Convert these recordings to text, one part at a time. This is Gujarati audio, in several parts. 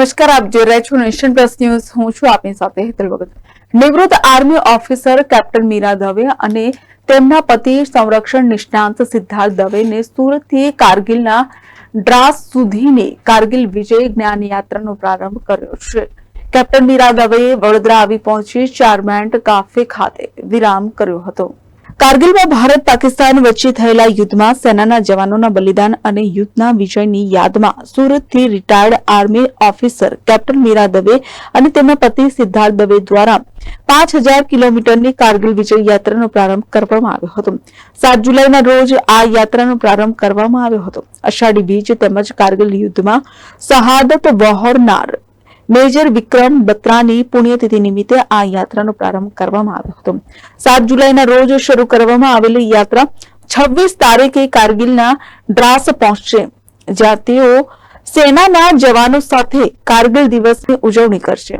નમસ્કાર, આપ જોઈ રહ્યા છો નેશન પ્લસ ન્યૂઝ. હું છું આપની સાથે હેતલ ભગત. નિવૃત્ત army officer captain Meera Dave અને તેમના પતિ સંરક્ષણ નિષ્ણાંત સિદ્ધાર્થ દવેને સુરતથી કારગિલના ડ્રાસ સુધીની કારગિલ વિજય જ્ઞાન યાત્રાનો પ્રારંભ કર્યો છે. કેપ્ટન મીરા દવેએ વડોદરા આવી પહોંચી ચારમેન્ટ કાફે ખાતે વિરામ કર્યો હતો. કારગિલમાં ભારત પાકિસ્તાન વચ્ચે થયેલા યુદ્ધમાં સેનાના જવાનોના બલિદાન અને યુદ્ધના વિજયની યાદમાં સુરતથી retired army officer captain Meera Dave અને તેમના પતિ સિદ્ધાર્થ દવે દ્વારા પાંચ હજાર કિલોમીટરની કારગિલ વિજય યાત્રાનો પ્રારંભ કરવામાં આવ્યો હતો. સાત જુલાઈના રોજ આ યાત્રાનો પ્રારંભ કરવામાં આવ્યો હતો. અષાઢી બીજ તેમજ કારગિલ યુદ્ધમાં શહાદત વહોરનાર મેજર વિક્રમ બત્રાની પુણ્યતિથિ નિમિત્તે આ યાત્રાનો પ્રારંભ કરવામાં આવ્યો હતો. સાત જુલાઈના રોજ શરૂ કરવામાં આવેલી યાત્રા છવ્વીસ તારીખે કારગિલના દ્રાસ પહોંચશે, જ્યાં તેઓ સેનાના જવાનો સાથે કારગિલ દિવસની ઉજવણી કરશે.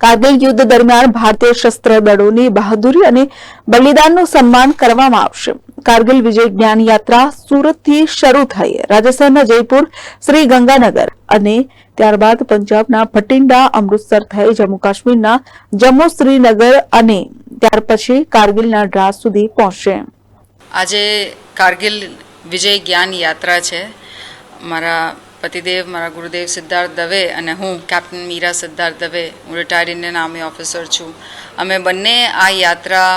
કારગિલ યુદ્ધ દરમિયાન ભારતીય શસ્ત્ર દળોની બહાદુરી અને બલિદાનનું સન્માન કરવામાં આવશે. કારગિલ વિજય જ્ઞાન યાત્રા સુરતથી શરૂ થઈ રાજસ્થાનના જયપુર શ્રી ગંગાનગર અને ત્યારબાદ પંજાબના ભટિંડા, અમૃતસર થઈ જમ્મુ કાશ્મીરના જમ્મુ શ્રીનગર અને ત્યાર પછી કારગિલના ડ્રાસ સુધી પહોંચશે. આજે કારગિલ વિજય જ્ઞાન યાત્રા છે. મારા પતિદેવ, મારા ગુરુદેવ સિદ્ધાર્થ દવે અને હું, કેપ્ટન મીરા સિદ્ધાર્થ દવે, હું રિટાયર્ડ ઇન્ડિયન આર્મી ઓફિસર છું. અમે બંને આ યાત્રા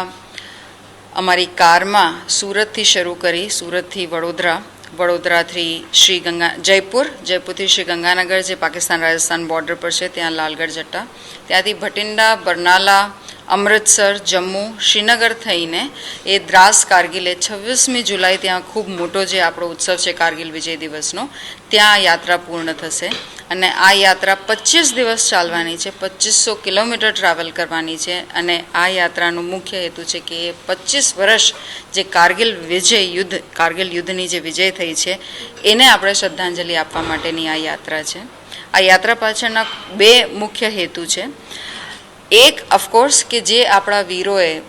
અમારી કારમાં સુરતથી શરૂ કરી, સુરતથી વડોદરા, વડોદરાથી શ્રી ગંગા જયપુર, જયપુરથી શ્રી ગંગાનગર જે પાકિસ્તાન રાજસ્થાન બોર્ડર પર છે, ત્યાં લાલગઢ જટ્ટા, ત્યાંથી ભટિંડા, બરનાલા અમૃતસર, જમ્મુ, શ્રીનગર થઈને એ દ્રાસ કારગિલે છવ્વીસમી જુલાઈ ત્યાં ખૂબ મોટો જે આપણો ઉત્સવ છે કારગિલ વિજય દિવસનો, ત્યાં યાત્રા પૂર્ણ થશે. અને આ યાત્રા પચીસ દિવસ ચાલવાની છે પચીસો કિલોમીટર ટ્રાવેલ કરવાની છે અને આ યાત્રાનો મુખ્ય હેતુ છે કે એ પચીસ વર્ષ જે કારગિલ વિજય યુદ્ધ, કારગિલ યુદ્ધની જે વિજય થઈ છે, એને આપણે શ્રદ્ધાંજલિ આપવા માટેની આ યાત્રા છે. આ યાત્રા પાછળના બે મુખ્ય હેતુ છે. એક ઓફકોર્સ કે જે આપણા વીરોએ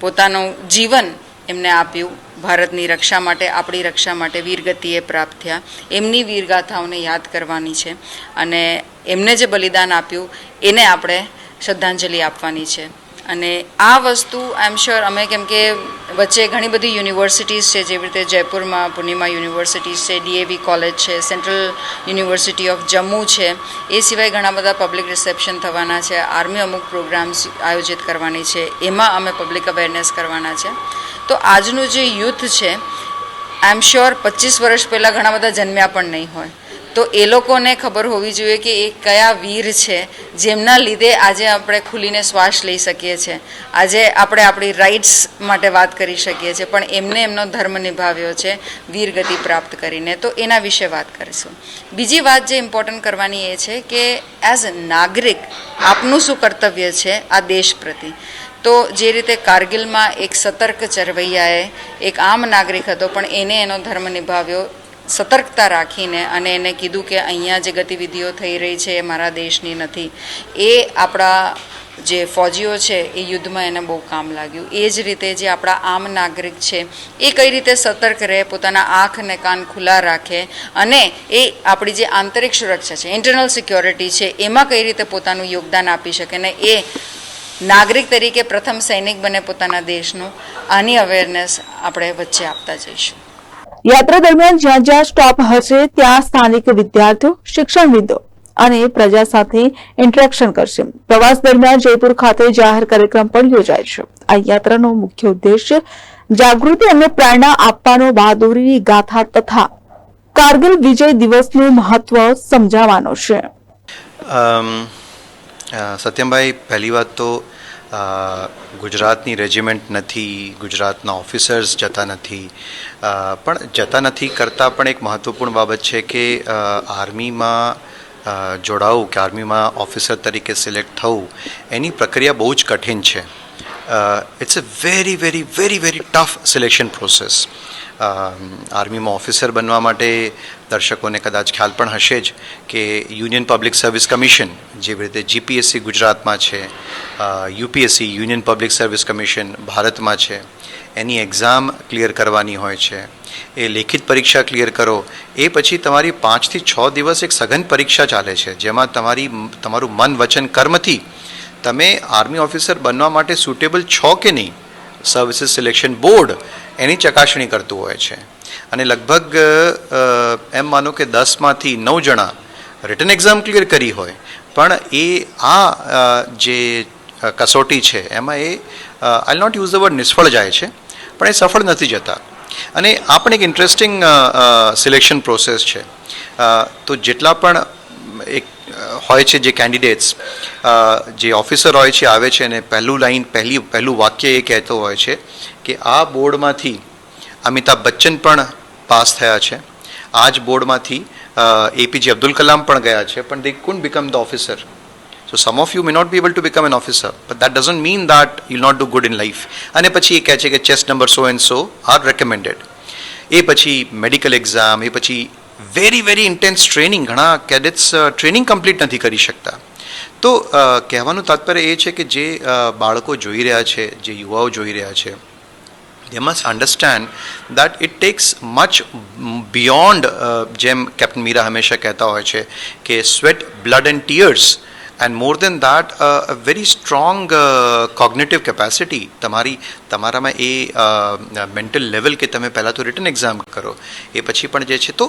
પોતાનું જીવન એમને આપ્યું, ભારતની રક્ષા માટે, આપણી રક્ષા માટે વીરગતિએ પ્રાપ્ત થયા. એમની વીરગાથાઓને યાદ કરવાની છે અને એમને જે બલિદાન આપ્યું, એને આપણે શ્રદ્ધાંજલિ આપવાની છે. અને આ વસ્તુ આઈ એમ શ્યોર અમે કેમ કે વચ્ચે ઘણી બધી યુનિવર્સિટીઝ છે, જેવી રીતે જયપુરમાં, પૂર્ણિમા યુનિવર્સિટીઝ છે ડીએવી કોલેજ છે સેન્ટ્રલ યુનિવર્સિટી ઓફ જમ્મુ છે. એ સિવાય ઘણા બધા પબ્લિક રિસેપ્શન થવાના છે. આર્મી અમુક પ્રોગ્રામ્સ આયોજિત કરવાની છે. એમાં અમે પબ્લિક અવેરનેસ કરવાના છે. તો આજનું જે યુથ છે આઈ એમ શ્યોર પચીસ વર્ષ પહેલાં ઘણા બધા જન્મ્યા પણ નહીં હોય. તો એ લોકોને ખબર હોવી જોઈએ કે એ કયા વીર છે, જેમના લીધે આજે આપણે ખુલીને શ્વાસ લઈ શકીએ છીએ. આજે આપણે આપણી રાઇટ્સ માટે વાત કરી શકીએ છીએ, પણ એમને એમનો ધર્મ નિભાવ્યો છે વીરગતિ પ્રાપ્ત કરીને. તો એના વિશે વાત કરીશું. બીજી વાત જે ઇમ્પોર્ટન્ટ કરવાની એ છે કે એઝ નાગરિક, આપનું શું કર્તવ્ય છે આ દેશ પ્રતિ? તો જે રીતે કારગિલમાં એક સતર્ક ચરવૈયાએ એક આમ નાગરિક હતો, પણ એને એનો ધર્મ નિભાવ્યો સતર્કતા રાખીને અને એને કીધું કે અહીંયા જે ગતિવિધિઓ થઈ રહી છે એ મારા દેશની નથી. એ આપણા જે ફોજીઓ છે એ યુદ્ધમાં એને બહુ કામ લાગ્યું. એ જ રીતે જે આપણા આમ નાગરિક છે, એ કઈ રીતે સતર્ક રહે, પોતાના આંખ અને કાન ખુલ્લા રાખે અને એ આપણી જે આંતરિક સુરક્ષા છે ઇન્ટરનલ સિક્યોરિટી છે, એમાં કઈ રીતે પોતાનું યોગદાન આપી શકે ને એ નાગરિક તરીકે પ્રથમ સૈનિક બને પોતાના દેશનું, આની અવેરનેસ આપણે વચ્ચે આપતા જઈશું. યાત્રા દરમિયાન જ્યાં જ્યાં સ્ટોપ હશે, ત્યાં સ્થાનિક વિદ્યાર્થીઓ, શિક્ષણવિદો અને પ્રજા સાથે ઇન્ટરેક્શન કરશે. પ્રવાસ દરમિયાન જયપુર ખાતે જાહેર કાર્યક્રમ પણ યોજાય છે. આ યાત્રાનો મુખ્ય ઉદ્દેશ્ય જાગૃતિ અને પ્રેરણા આપવાનો બહાદુરીની ગાથા તથા કારગિલ વિજય દિવસનું મહત્વ સમજાવવાનો છે. સત્યમભાઈ, પહેલી વાત તો ગુજરાતની રેજિમેન્ટ નથી, ગુજરાતના ઓફિસર્સ જતા નથી. પણ જતા નથી કરતાં પણ એક મહત્ત્વપૂર્ણ બાબત છે કે આર્મીમાં જોડાવું કે આર્મીમાં ઓફિસર તરીકે સિલેક્ટ થવું, એની પ્રક્રિયા બહુ જ કઠિન છે. It's a very very very very tough selection process આર્મીમાં officer બનવા માટે દર્શકોને કદાચ ખ્યાલ પણ હશે જ કે યુનિયન પબ્લિક સર્વિસ કમિશન જેવી રીતે જીપીએસસી ગુજરાતમાં છે UPSC union public service commission ભારતમાં છે, એની એક્ઝામ ક્લિયર કરવાની હોય છે. એ લેખિત પરીક્ષા ક્લિયર કરો. એ પછી તમારી પાંચથી છ દિવસ એક સઘન પરીક્ષા ચાલે છે, જેમાં તમારી તમારું મન વચન કર્મથી તમે આર્મી ઓફિસર બનવા માટે સુટેબલ છો કે નહીં સર્વિસીસ સિલેક્શન બોર્ડ એની ચકાસણી કરતું હોય છે. અને લગભગ એમ માનો કે દસમાંથી નવ જણા રિટર્ન એક્ઝામ ક્લિયર કરી હોય. પણ એ, આ જે કસોટી છે, એમાં એ I not use the word નિષ્ફળ જાય છે, પણ એ સફળ નથી જતા. અને આ પણ એક ઇન્ટરેસ્ટિંગ સિલેક્શન પ્રોસેસ છે. તો જેટલા પણ એક હોય છે જે કેન્ડિડેટ્સ જે ઓફિસર હોય છે, આવે છે અને પહેલું લાઈન પહેલી, પહેલું વાક્ય એ કહેતો હોય છે કે આ બોર્ડમાંથી અમિતાભ બચ્ચન પણ પાસ થયા છે. આ જ બોર્ડમાંથી એપીજે અબ્દુલ કલામ પણ ગયા છે, પણ they can't become the officer so some of you may not be able to become an officer but that doesn't mean that you not do good in life અને પછી એ કહે છે કે chest number so and so are recommended એ પછી મેડિકલ એક્ઝામ એ પછી વેરી વેરી ઇન્ટેન્સ ટ્રેનિંગ ઘણા કેડેટ્સ ટ્રેનિંગ કમ્પ્લીટ નથી કરી શકતા. તો કહેવાનું તાત્પર્ય એ છે કે જે બાળકો જોઈ રહ્યા છે, જે યુવાઓ જોઈ રહ્યા છે, they must understand that it takes much beyond જેમ કેપ્ટન મીરા હંમેશા કહેતા હોય છે કે sweat blood and tears and more than that a very strong cognitive capacity તમારી, તમારામાં એ મેન્ટલ લેવલ કે તમે પહેલાં તો રિટર્ન એક્ઝામ કરો, એ પછી પણ જે છે તો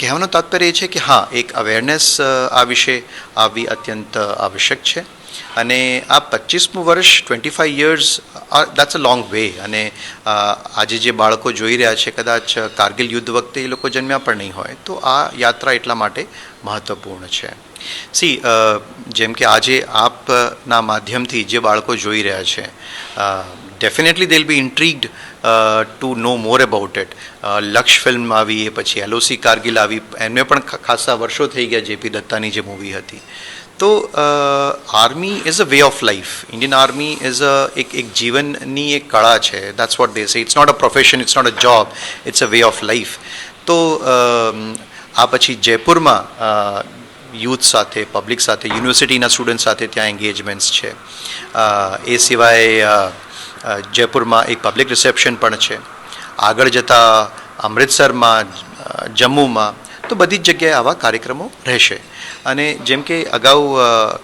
કહેવાનો તાત્પર્ય એ છે કે હા, એક અવેરનેસ આ વિશે આવવી અત્યંત આવશ્યક છે. અને આ પચીસમું વર્ષ twenty five years that's a long way અને આજે જે બાળકો જોઈ રહ્યા છે, કદાચ કારગિલ યુદ્ધ વખતે એ લોકો જન્મ્યા પણ નહીં હોય, તો આ યાત્રા એટલા માટે મહત્ત્વપૂર્ણ છે. સી જેમ કે આજે આપના માધ્યમથી જે બાળકો જોઈ રહ્યા છે definitely they'll be intrigued to know more about it Lakshya film આવી, એ પછી એલઓસી કારગિલ આવી, એમને પણ ખાસા વર્ષો થઈ ગયા જેપી દત્તાની જે મૂવી હતી. તો army is a way of life Indian army is a એક એક જીવનની એક કળા છે. That's what they say it's not a profession it's not a job it's a way of life તો આ પછી જયપુરમાં યુથ સાથે પબ્લિક સાથે યુનિવર્સિટીના સ્ટુડન્ટ સાથે ત્યાં એન્ગેજમેન્ટ્સ છે. એ સિવાય જયપુરમાં એક પબ્લિક રિસેપ્શન પણ છે. આગળ જતાં અમૃતસરમાં જમ્મુમાં, તો બધી જ જગ્યાએ આવા કાર્યક્રમો રહેશે. અને જેમ કે અગાઉ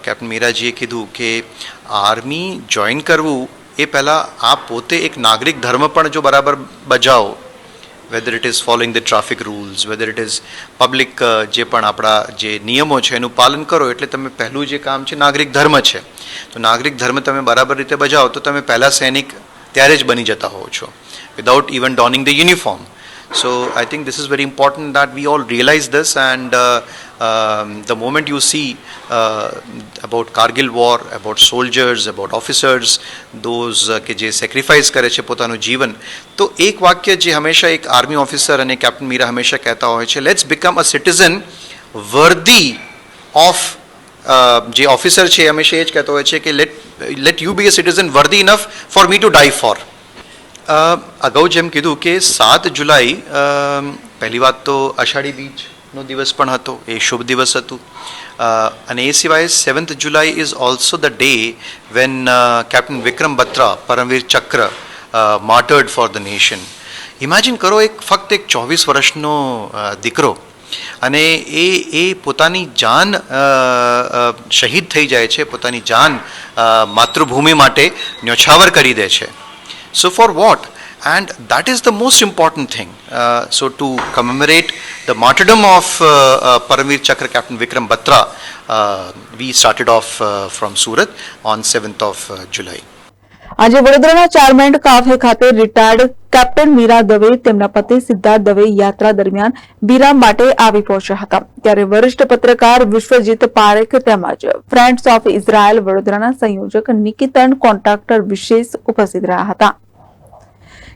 કેપ્ટન મીરાજીએ કીધું કે આર્મી જોઈન કરવું એ પહેલાં આ પોતે એક નાગરિક ધર્મ પણ જો બરાબર બજાવો whether it is following the traffic rules whether it is public જે પણ આપણા જે નિયમો છે એનું પાલન કરો એટલે તમે પહેલું જે કામ છે નાગરિક ધર્મ છે. તો નાગરિક ધર્મ તમે બરાબર રીતે બજાવો તો તમે પહેલાં સૈનિક ત્યારે જ બની જતા હોવ છો without even donning the uniform so I think this is very important that we all realise this uh, um, the moment you see uh, about Kargil war, about soldiers, about officers, those uh, કે જે સેક્રિફાઈસ કરે છે પોતાનું જીવન તો એક વાક્ય જે હંમેશા એક આર્મી ઓફિસર અને કેપ્ટન મીરા હંમેશા કહેતા હોય છે let's become a citizen worthy of જે ઓફિસર છે એ હંમેશા એ જ કહેતો હોય છે કે let let you be a citizen worthy enough for me to die for a, અગાઉ જેમ કીધું કે સાત જુલાઈ અમ, પહેલી વાત તો અષાઢી બીજનો દિવસ પણ હતો, એ શુભ દિવસ હતું. અને એ સિવાય seventh July is also the day when captain Vikram Batra Paramvir Chakra martyred for the nation imagine કરો એક, ફક્ત એક ચોવીસ વર્ષનો દીકરો, અને એ એ પોતાની જાન શહીદ થઈ જાય છે, પોતાની જાન માતૃભૂમિ માટે ન્યોછાવર કરી દે છે. So for what? And that is the most important thing. Uh, so to commemorate the martyrdom of uh, uh, Paramveer Chakra Captain Vikram Batra, uh, we started off uh, from Surat on 7th of uh, July. આજે વડોદરાના ચારમેન્ટ કાફે ખાતે રિટાયર્ડ કેપ્ટન મીરા દવે તેમના પતિ સિદ્ધાર્થ દવે યાત્રા દરમિયાન વિરામ માટે આવી પહોંચ્યા હતા ત્યારે વરિષ્ઠ પત્રકાર વિશ્વજીત પારેખ તેમજ ફ્રેન્ડ્સ ઓફ ઇઝરાયલ વડોદરાના સંયોજક નિકિતન કોન્ટ્રાક્ટર વિશેષ ઉપસ્થિત રહ્યા હતા